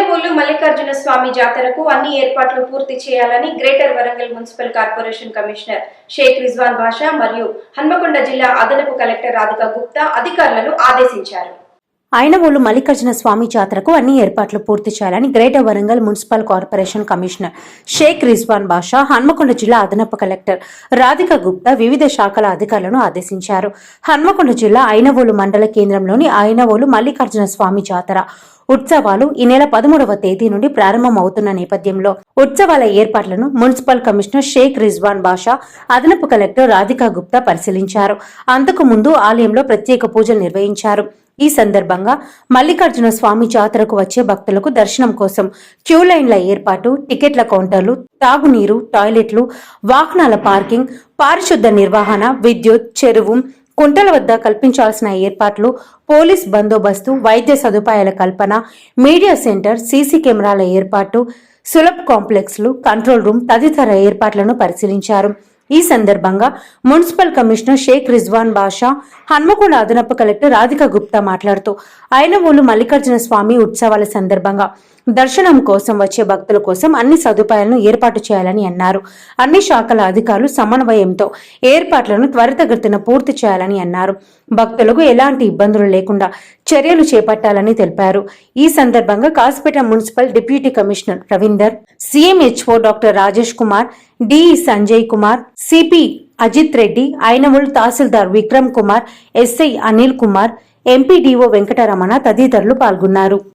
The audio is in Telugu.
ఐనవోలు మల్లికార్జున స్వామి జాతరకు అన్ని ఏర్పాట్లు పూర్తి చేయాలని greater Warangal municipal corporation commissioner Sheikh Rizwan Basha మరియు హన్మకొండ జిల్లా అదనపు కలెక్టర్ రాధికా గుప్తా అధికారులను ఆదేశించారు. ఐనవోలు మల్లికార్జున స్వామి జాతరకు అన్ని ఏర్పాట్లు పూర్తి చేయాలని greater Warangal municipal corporation commissioner Sheikh Rizwan Basha Hanamkonda జిల్లా అదనపు కలెక్టర్ రాధిక గుప్తా వివిధ శాఖల అధికారులను ఆదేశించారు. హన్మకొండ జిల్లా ఐనవోలు మండల కేంద్రంలోని ఐనవోలు మల్లికార్జున స్వామి జాతర ఉత్సవాలు ఈ నెల పదమూడవ తేదీ నుండి ప్రారంభమవుతున్న నేపథ్యంలో ఉత్సవాల ఏర్పాట్లను మున్సిపల్ కమిషనర్ షేక్ రిజ్వాన్ బాషా అదనపు కలెక్టర్ రాధికా గుప్తా పరిశీలించారు. అంతకు ముందు ఆలయంలో ప్రత్యేక పూజలు నిర్వహించారు. ఈ సందర్భంగా మల్లికార్జున స్వామి జాతరకు వచ్చే భక్తులకు దర్శనం కోసం క్యూ లైన్ల ఏర్పాటు టికెట్ల కౌంటర్లు తాగునీరు టాయిలెట్లు వాహనాల పార్కింగ్ పారిశుద్ధ నిర్వహణ విద్యుత్ చెరువు కుంటల వద్ద కల్పించాల్సిన ఏర్పాట్లు పోలీస్ బందోబస్తు వైద్య సదుపాయాల కల్పన మీడియా సెంటర్ సీసీ కెమెరాల ఏర్పాటు సులభ్ కాంప్లెక్స్లు కంట్రోల్ రూమ్ తదితర ఏర్పాట్లను పరిశీలించారు. ఈ సందర్భంగా మున్సిపల్ కమిషనర్ షేక్ రిజ్వాన్ బాషా హన్మకొండ అదనపు కలెక్టర్ రాధిక గుప్తా మాట్లాడుతూ ఐనవోలు మల్లికార్జున స్వామి ఉత్సవాల సందర్భంగా దర్శనం కోసం వచ్చే భక్తుల కోసం అన్ని సదుపాయాలను ఏర్పాటు చేయాలని అన్నారు. అన్ని శాఖల అధికారులు సమన్వయంతో ఏర్పాట్లను త్వరితగతిన పూర్తి చేయాలని అన్నారు. భక్తులకు ఎలాంటి ఇబ్బందులు లేకుండా చర్యలు చేపట్టాలని తెలిపారు. ఈ సందర్భంగా Kasipet municipal deputy commissioner Ravinder CMHO doctor Rajesh Kumar DE Sanjay Kumar CP Ajit Reddy ఐనముల్ తహసీల్దార్ విక్రమ్ కుమార్ ఎస్ఐ అనిల్ కుమార్ ఎంపీడీఓ వెంకటరమణ తదితరులు పాల్గొన్నారు.